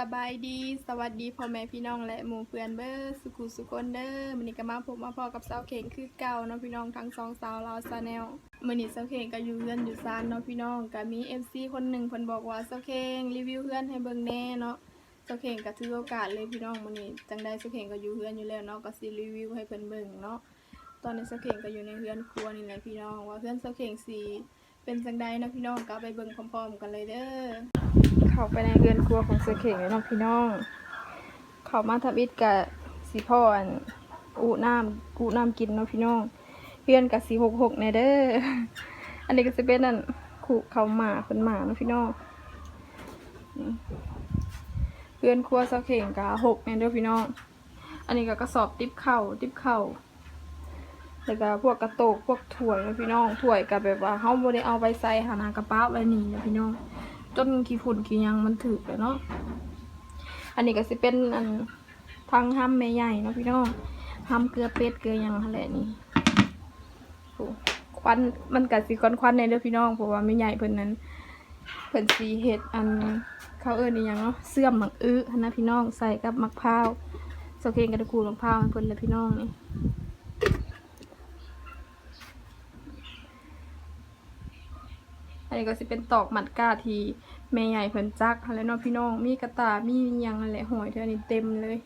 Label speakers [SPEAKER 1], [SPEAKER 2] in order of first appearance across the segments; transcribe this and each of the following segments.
[SPEAKER 1] สบายดีสวัสดีพ่อแม่พี่น้องและหมู่เพื่อนเบอร์สุขุสุคนเดอร์มื้อนี้ก็มาพบมาพอกับสาวเข่งคือเก่าเนาะพี่น้องทั้งสองสาวลาวซาแนลมื้อนี้สาวเข่งก็อยู่เฮือนอยู่ซานเนาะพี่น้องก็มี FC คนหนึ่งเพิ่นบอกว่าสาวเข่งรีวิวเฮือนให้เบิ่งแน่เนาะสาวเข่งก็ถือโอกาสเลยพี่น้องมื้อนี้จังได้สาวเข่งก็อยู่เฮือนอยู่แล้วเนาะก็สิรีวิวให้เพิ่นเบิ่งเนาะตอนนี้สาวเข่งก็อยู่ในเฮือนครัวนี่แหละพี่น้องว่าเฮือนสาวเข่งสิ เป็นจังใดเนาะพี่น้องก็ไปเบิ่งพร้อมๆกันเลยเด้อเข้าไปในเรือนครัวของเสือเข่งเลยเนาะพี่น้อง เข้ามาทำอิดกับสีพ่ออันอูน้ำกูน้ำกินเนาะพี่น้องเพื่อนกับสีหกหกในเด้ออันนี้ก็จะเป็นอันขู่เขาหมาเป็นหมาเนาะพี่น้องเพื่อนครัวเสือเข่งกับหกในเด้อพี่น้อง อันนี้ก็กระสอบติบเข่าติบเข่า แล้วก็พวกกระโตกพวกถ้วยนะพี่น้องถ้วยกับแบบว่าเขาบ่ได้เอาไปใส่หานากระเป๋าไว้นี่นะพี่น้อง จนขี้ฝุ่นขี้ยังมันถึกเลยเนาะ อันนี้ก็สิเป็นอันทางห้ำแม่ใหญ่เนาะพี่น้องห้ำเกลือเป็ดเกลือยังหั่นแหละนี่โอ้ควันมันก็สิควันควันในเด้อพี่น้องเพราะว่าแม่ใหญ่เพิ่นนั้นเพิ่นสีเฮ็ดอันเขาเอิ้นอีหยังเนาะเสื่อมหมักอื้อหั้นะพี่น้องใส่กับมะพร้าวสเกงกระดูกมะพร้าวเพิ่นเลยพี่น้องนี่ อันนี้ก็สิเป็นตอกหมัดกาทีแม่ใหญ่เพิ่นจักหั่นแหล้วเนาะพี่น้อง มีกระตามียังอะไรหอยเท่านี้เต็มเลย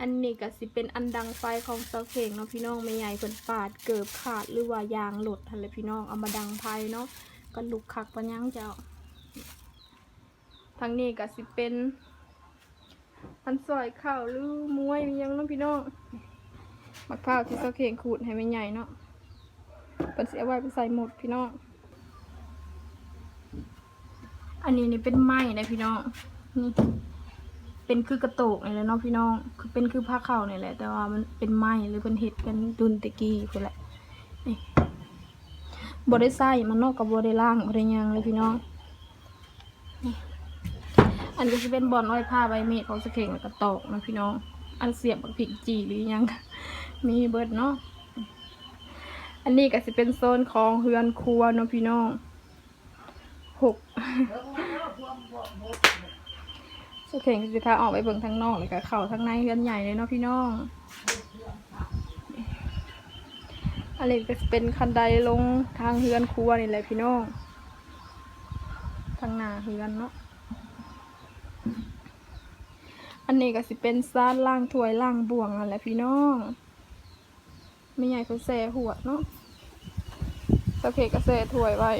[SPEAKER 1] อันนี้ก็สิเป็นอันดังไฟของเสาเข่งเนาะพี่น้องแม่ใหญ่เพิ่นปาดเกิบขาดหรือว่ายางหลุดหั่นแหลพี่น้องเอามาดังไฟเนาะก็ลุกคักปะยังเจ้าทางนี้ก็สิเป็นอันซอยข้าวหรือมวยยังเนาะพี่น้องมะพร้าวที่เสาเข่งขูดให้แม่ใหญ่เนาะเพิ่นสิเอาไว้ไปใส่หมดพี่น้อง อันนี้นี่เป็นไม้นะพี่น้องนี่เป็นคือกระโตกนี่แหละเนาะพี่น้อง คือเป็นคือผ้าเข่านี่แหละ แต่ว่ามันเป็นไม้หรือเป็นเห็ดเป็นดุนตะกี้คือแหละนี่บได้ใส่มันนอกกับบได้ล่างบได้ยังเลยพี่น้องนี่อันนี้จะเป็นบอลอ้อยผ้าใบเมดของสเข่งกระโตกนะพี่น้อง อันเสียบบักผิกจีหรือยัง มีเบิร์ดเนาะอันนี้ก็จะเป็นโซนของเฮือนครัวเนาะพี่น้อง หกสุเข่งสิพาออกไปเบิ่งทางนอกเลยค่ะเข่าทางในเฮือนใหญ่เลยเนาะพี่น้องอะไรก็จะเป็นคันไดลงทางเฮือนครัวนี่แหละพี่น้องทางหน้าเฮือนเนาะอันนี้ก็สิเป็นซาดล่างถวยล่างบ่วงนั่นแหละพี่น้องไม่ใหญ่เขาแซ่หัวเนาะสะเคก็แซ่ถวยไว้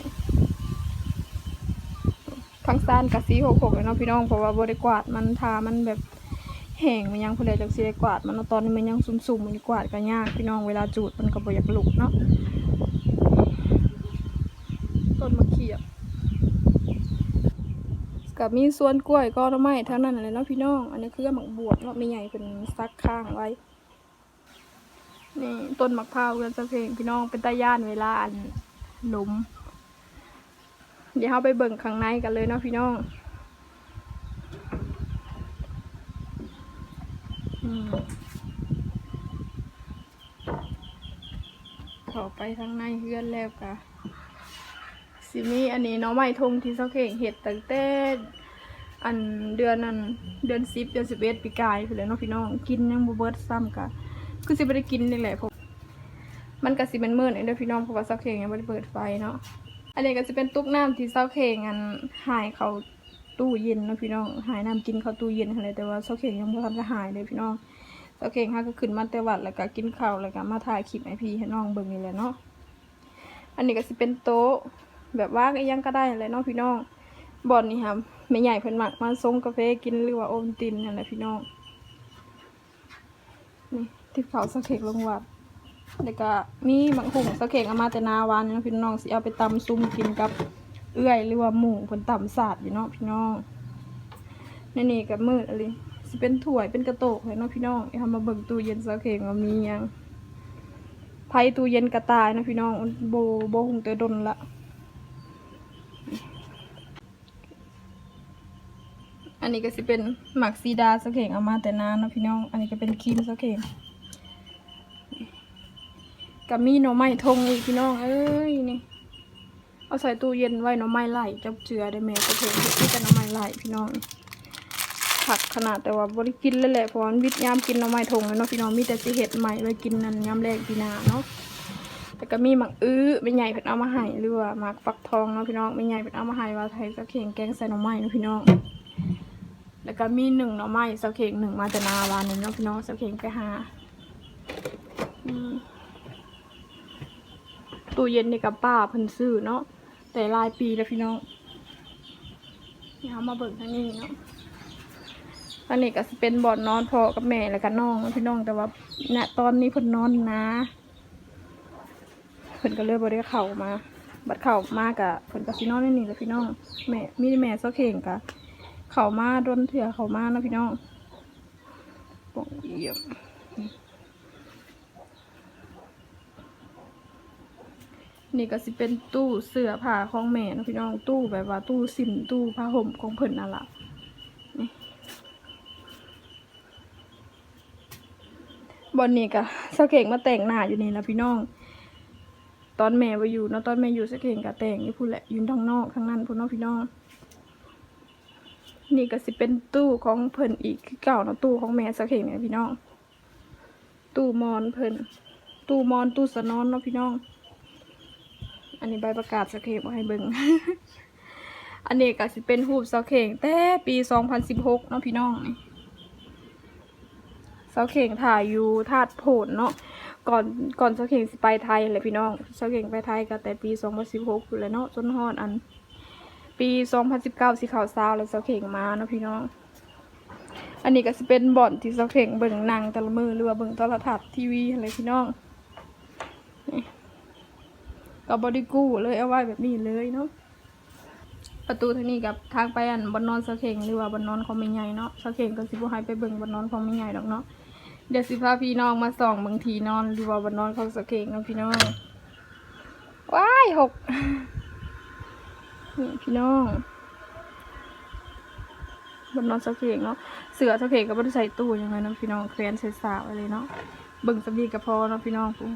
[SPEAKER 1] ทางซานกับสีหกหกเลยเนาะพี่น้องเพราะว่าบริกวาดมันทามันแบบแห้งมันยังเพลจากสีกวาด มันตอนนี้มันยังสุ่มๆมันกวาดก็ยากพี่น้องเวลาจูดมันก็บ่อยากลุกเนาะต้นมะเขียบกับมีส่วนกล้วยก็ต้นไมเท่านั้นเลยเนาะพี่น้อง อันนี้คือหมักบวบเนาะไม่ใหญ่เป็นซักข้างไว้นี่ต้นมะพร้าวเรือนสะเพงพี่น้องเป็นตาย่านเวลาอันหลุม เดี๋ยวเราไปเบิ่งข้างในกันเลยเนาะพี่น้องอืมเข้าไปทางในเฮือนแล้วกะสิมีอันนี้เนาะไม้ทงที่เสาเข่งเห็ดตั้งแต่อันเดือนนั้นเดือนสิบเดือนสิบเอ็ดปีกายไปเลยเนาะพี่น้องกินยังบ่เบิดซ้ำกะคือสิบ่ได้กินนี่แหละผมมันก็สิเป็นมื้อนี่เด้อพี่น้องเพราะว่าเสาเข่งยังบ่ได้เปิดไฟเนาะ อันนี้ก็จะเป็นตุ๊กน้ำที่เศร้าเข่งอันหายเขาตู้เย็นนะพี่น้อง หายน้ำกินเขาตู้เย็นอะไรแต่ว่าเศร้าเข่งยังไม่ทันจะหายเลยพี่น้องเศร้าเข่งฮะก็ขึ้นมาแต่วัดแล้วก็กินข้าวแล้วก็มาถ่ายคลิปให้พี่ให้น้องเบิ่งนี่แหละเนาะ อันนี้ก็จะเป็นโต๊ะแบบว่างอีหยังก็ได้เลยเนาะพี่น้องบอนนี่ครับไม่ใหญ่เพิ่นมักมาส่งกาแฟกินหรือว่าโอมตินนั่นแหละพี่น้องนี่ที่เผาเศร้าเข่งลงวัด แล้วก็มีบางหุงสะเข่งเอามาแต่นาวานเนาะพี่น้องสิเอาไปตำซุ่มกินกับเอื้อยหรือว่าหมูเพิ่นตำสาดอยู่เนาะพี่น้องนี่นี่กับมืดอะไรสิเป็นถ้วยเป็นกระโตกเลยเนาะพี่น้องเอามาเบิ่งตู้เย็นสะเข่งว่ามียังไผตู้เย็นกระตายเนาะพี่น้องโบโบหุงเตอดนละอันนี้ก็สิเป็นหมักซีดาสะเข่งเอามาแต่นานเนาะพี่น้อง อันนี้ก็เป็นครีมสะเข่ง กับมีหน่อไม้ทงอีกพี่น้อง เอ้ยนี่ เอาใส่ตู้เย็นไว้หน่อไม้ไหลจับเจือได้แม่กระเทียมที่จะหน่อไม้ไหลพี่น้องผักขนาดแต่ว่าบริกินเลยแหละเพราะวันวิทยามกินหน่อไม้ทงเลยเนาะพี่น้องมีแต่สิเห็ดใหม่ไว้กินนั่นยามแรกปีนาเนาะแต่ก็มีหมักอื้อไม่ใหญ่เพิ่นเอามาให้หรือว่าหมักฟักทองเนาะพี่น้องไม่ใหญ่เพิ่นเอามาให้ว่าไทยสะเข่งแกงใส่หน่อไม้เนาะพี่น้องแล้วก็มีหนึ่งหน่อไม้สะเข่งหนึ่งมาแต่นาวานนึงเนาะพี่น้องสะเข่งไปหาอืม ตู้เย็นนี่กับป้าเพิ่นซื้อเนาะแต่หลายปีแล้วพี่น้องนี่เขามาเบิ่งทางนี้เนาะทางนี้ก็สิเป็นบอนนอนพอกับแม่แล้วก็น้องพี่น้องแต่ว่าณตอนนี้เพิ่นนอนนะเพิ่นก็เลยบ่ได้เข้ามา บัดเข้ามากะเพิ่นก็สินอนในนี่แหละพี่น้องแม่มีแม่เซาเข่งกะเข้ามาดนเถื่อเข้ามานะพี่น้องปองเยี่ยม นี่ก็สิเป็นตู้เสื้อผ้าของแม่นะพี่น้องตู้แบบว่าตู้สิมตู้ผ้าห่มของเพิ่นนั่นล่ะนี่บอนนี้ก็สเก่งมาแต่งหน้าอยู่นี่ล้วพี่น้อง ตอนแม่ไปอยู่เนาะตอนแม่อยู่สเก่งก็แต่งอยู่พูดแหละยู่ทางนอกทางนั้นพูดเนาะพี่น้อง นี่ก็สิเป็นตู้ของเพิ่นอีกคือเก่าเนาะตู้ของแม่สเก่งเนี่ยพี่น้อง ตู้มอนเพิ่นตู้มอนตู้สนอนเนาะพี่น้อง อันนี้ใบประกาศสเคปมาให้เบิ่งอันนี้ก็สิเป็นรูปเสาเข่งแต่ปี 2016 เนาะพี่น้องนี่เสาเข่งถ่ายอยู่ธาตุโผนเนาะก่อนก่อนเสาเข่งสิไปไทยเลยพี่น้องเสาเข่งไปไทยก็แต่ปี 2016อยู่แหล้วเนาะจนฮอดอัน ปี 2019 สิเข้าวซาวแล้วเสาเข่งมาเนาะพี่น้อง อันนี้ก็สิเป็นบ่อนที่เสาเข่งเบิ่งหนังแต่ละมือหรือว่าเบิ่งโทรทัศน์ทีวีอะไรพี่น้อง กับบอดี้กู้เลยเอาไว้แบบนี้เลยเนาะประตูทางนี้กับทางไปอันบนนอนสะเข่งหรือว่าบนนอนของไม่ใหญ่เนาะสะเข่งก็สิบ่ให้ไปเบิ่งบนนอนของไม่ใหญ่ดอกเนาะเดี๋ยวสิพาพี่น้องมาส่องบางทีนอนหรือว่าบนนอนของสะเข่งเนาะพี่น้องว้ายหกนี่พี่น้องบนนอนสะเข่งเนาะเสือสะเข่งก็บ่ได้ใส่ตู้ยังไงนะพี่น้องแขวนใส่สาวอะไรเนาะเบิ่งสำลีก็พอเนาะพี่น้องปุ๊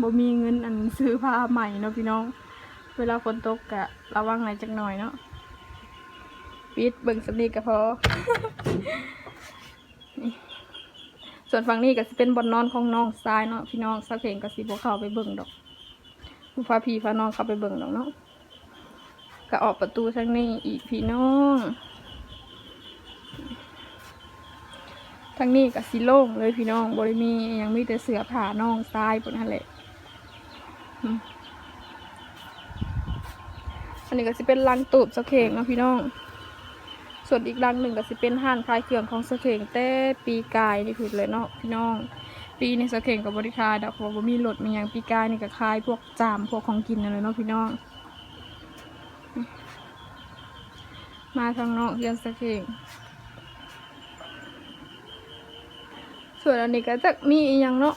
[SPEAKER 1] บ่มีเงินอันซื้อผ้าใหม่เนาะพี่น้อง เวลาฝนตกกะระวังหน่อยจักหน่อยเนาะปิดเบิ่งสำนีก็พอ ส่วนฝั่งนี้ก็สิเป็นบอนนอนของน้องทรายเนาะพี่น้องสักเพงก็สิบ่เข้าไปเบิ่งดอกผู้พาพี่พาน้องเข้าไปเบิ่งดอกเนาะก็ออกประตูทางนี้อีกพี่น้องทางนี้ก็สิโล่งเลยพี่น้องบริมียังมีแต่เสือผ่าน้องทรายปุ่นนั่นแหละ อันนี้ก็สิเป็นรังตูบสะเข่งนะพี่น้อง ส่วนอีกรังหนึ่งก็สิเป็นห้านคลายเครื่องของสะเข่งแต่ปีกายนี่คือเลยเนาะพี่น้อง ปีในสะเข่งกับบริคายดอกเพราะว่ามีรถมีหยังปีกายนี่ก็คลายพวกจามพวกของกินนั่นเลยเนาะพี่น้อง มาทางนอกเรียนสะเข่งส่วนอันนี้ก็จะมีอีหยังเนาะ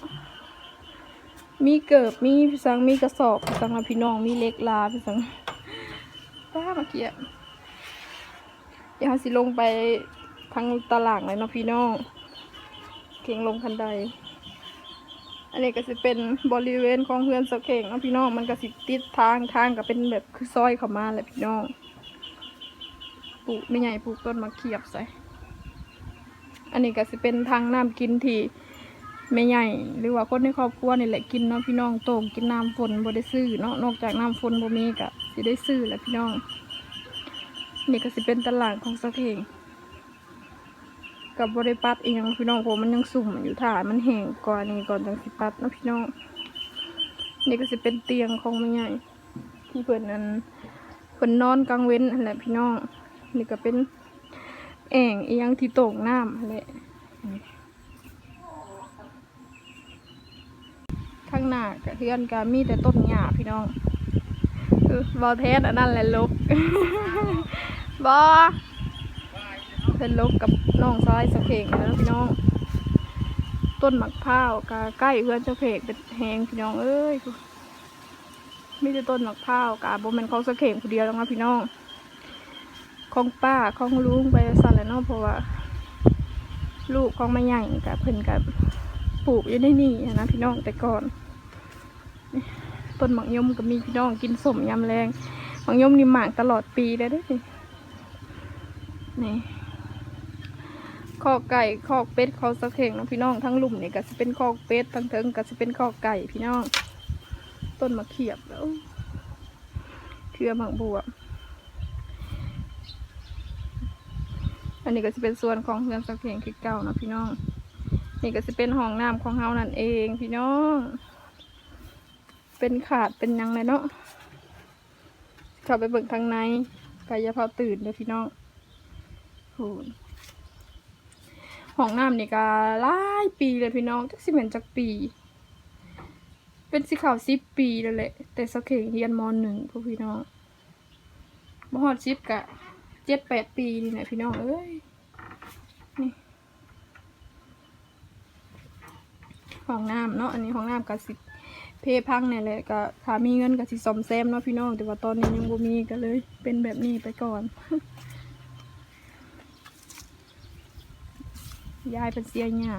[SPEAKER 1] มีเกิบมีพี่สังมีกระสอบพี่สังพี่น้องมีเล็กลาพี่สังป้าเมื่อกี้อะเขียวเราสิลงไปทางตลาดเลยเนาะพี่น้องเข่งลงคันใด อันนี้ก็จะเป็นบริเวณของเฮือนสะเข่งเนาะพี่น้องมันก็สิติดทางทางก็เป็นแบบคือซอยเข้ามาแหละพี่น้องปลูกไม่ใหญ่ปลูกต้นมะเขียบใส่ อันนี้ก็จะเป็นทางน้ำกินที่ ไม่ใหญ่หรือว่าคนในครอบครัวนี่แหละกินเนาะพี่น้องโต่งกินน้ำฝนบ่ได้ซื้อเนาะนอกจากน้ำฝนบ่มีก็สิได้ซื้อแหละพี่น้อง นี่ก็สิเป็นตลาดของสะเพงกับบริปัดอีกองพี่น้องผมมันยังสุ่มอยู่ถ่ามันแห้งก่อนนี่ก่อนจังสิปัดเนาะพี่น้อง นี่ก็สิเป็นเตียงของไม่ใหญ่ที่เพิ่นนั้นเพิ่นอนกลางเว้นนั่นแหละพี่น้อง นี่ก็เป็นแอ่งอียงที่โต่งน้ำนั่นแห ข้างหน้ากับเพื่อนก็มีแต่ต้นหญ้าพี่น้องบอเทสอันนั้นแหละลกบอเพิ่นลกกับน้องซ้ายสะเพงแล้วพี่น้อง ต้นหมักพร้าวก็ใกล้เพื่อนสะเพงเป็นแหงพี่น้องเอ้ยมีแต่ต้นหมักพร้าวกะบ่ม่นของสะเพงผู้เดียวแล้วนะพี่น้องของป้าของลุงไปสั่นแล้วเนาะเพราะว่า ลูกของแม่ใหญ่กับเพิ่นกับ ปลูกอยู่ในนี่นะพี่น้องแต่ก่อนต้นหมักยมก็มีพี่น้องกินสมยำแรงหมักยมนี่หมากตลอดปีได้ด้อนี่อกไก่คอกเป็ดเขาสะเข่งนะพี่น้องทั้งลุ่มเนี่ยก็จะเป็นคอกเป็ดทั้งเทิงก็จะเป็นคอกไก่พี่น้อง ต้นมะเขียบแล้วเทือหมักบวบอันนี้ก็จะเป็นส่วนของเรือนสะเข่งคือเก่านะพี่น้อง นี่ก็จะเป็นห้องน้ำของเฮานั่นเองพี่น้อง เป็นขาดเป็นยังเลยเนาะเข้าไปเบิ่งทางในกายภาพตื่นเลยพี่น้องโหห้องน้ำนี่ก็หลายปีเลยพี่น้องจักสิเหม็นจักปี เป็นสีขาวสิบปีแล้วแหละ แต่สเข่งเรียนมหนึ่งพวกพี่น้องบ่ฮอดสิบกะเจ็ดแปดปีนี่แหละพี่น้องเอ้ย ห้องน้ำเนาะอันนี้ห้องน้ำกับสิเพพังเนี่ยแหละก็ถ้ามีเงินกับสิซ่อมแซมเนาะพี่น้องแต่ว่าตอนนี้ยังบ่มีก็เลย เป็นแบบนี้ไปก่อนยายเป็นเสียหญ้า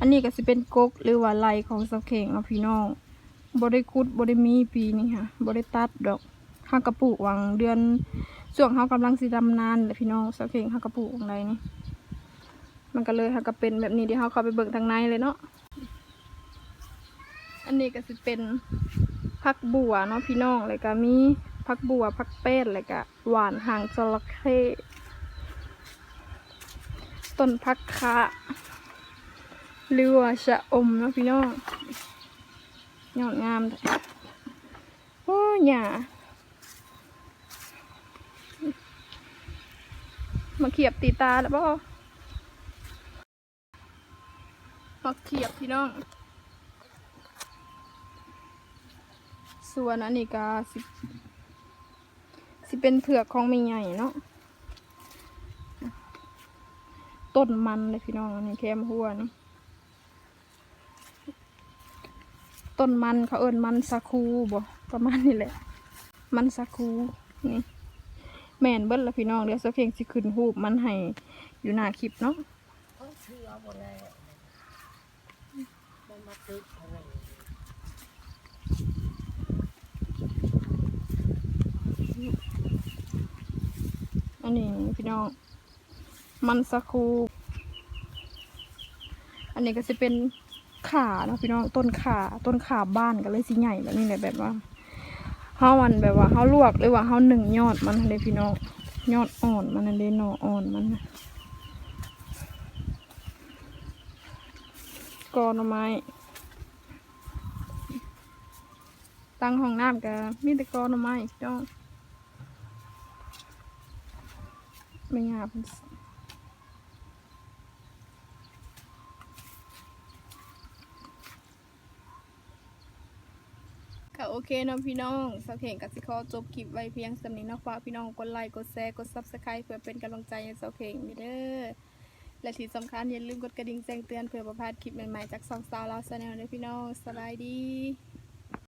[SPEAKER 1] อันนี้ก็สิเป็นกกหรือว่าไรของสะเข่งเนาะพี่น้องบ่ได้คุดบ่ได้มีปีนี้ค่ะบ่ได้ตัดดอกห้ากระปุกวังเดือนช่วงเฮากำลังสิดำนานแหละพี่น้องสะเข่งห้ากระปุกวังไรนี่มันก็เลยหาก็เป็นแบบนี้เดี๋ยวเราเข้าไปเบิ่งทางในเลยเนาะ อันนี้ก็สิเป็นผักบัวเนาะพี่น้องเลยก็มีผักบัวผักแป้นเลยก็หวานหางจระเข้ต้นผักคะหรือว่าชะอมเนาะพี่น้องยอดงามโอ้ยหย่ามาเขียบตีตาแล้วป่มาเขียบพี่น้อง ส่วนอันนี้ก็สิสิเป็นเผือกของไม่ใหญ่เนาะต้นมันเลยพี่น้องอันนี้แคมหัวนี่ต้นมันเขาเอิ้นมันสาคูบ่ประมาณนี้แหละ มันสาคูนี่แม่นเบิ้ลละพี่น้องเดี๋ยวสักเพียงสิขึ้นรูปมันให้อยู่หน้าคลิปเนาะ
[SPEAKER 2] เขาเชื่ อัน
[SPEAKER 1] นี้พี่น้อง มันสาคูอันนี้ก็จะเป็นขาเนาะพี่น้องต้นขาต้นขาบ้านก็เลยสิใหญ่แบบนี้แหละแบบว่าเฮามันแบบว่าเฮาลวกหรือว่าเฮาหนึ่งยอดมันเลยพี่น้องยอดอ่อนมันนันเลยหน่ออ่อนมันนะกอนอไม้ตั้งห้องน้ำกับมีแต่กอหน่อไม้พี่น้อง ไม่งามค่ะโอเคเนาะพี่น้องสักเพลงกับสิขอจบคลิปไว้เพียงสำนี้นาะฝากพี่น้องกดไลค์กดแชร์กดซับสไครต์เพื่อเป็นกำลังใจให้สักเพลงนี่เด้อและที่สำคัญอย่าลืมกดกระดิ่งแจ้งเตือนเพื่อประพลาดคลิปใหม่ๆจากสองสาวเราแนลด้วยพี่น้องสบายดี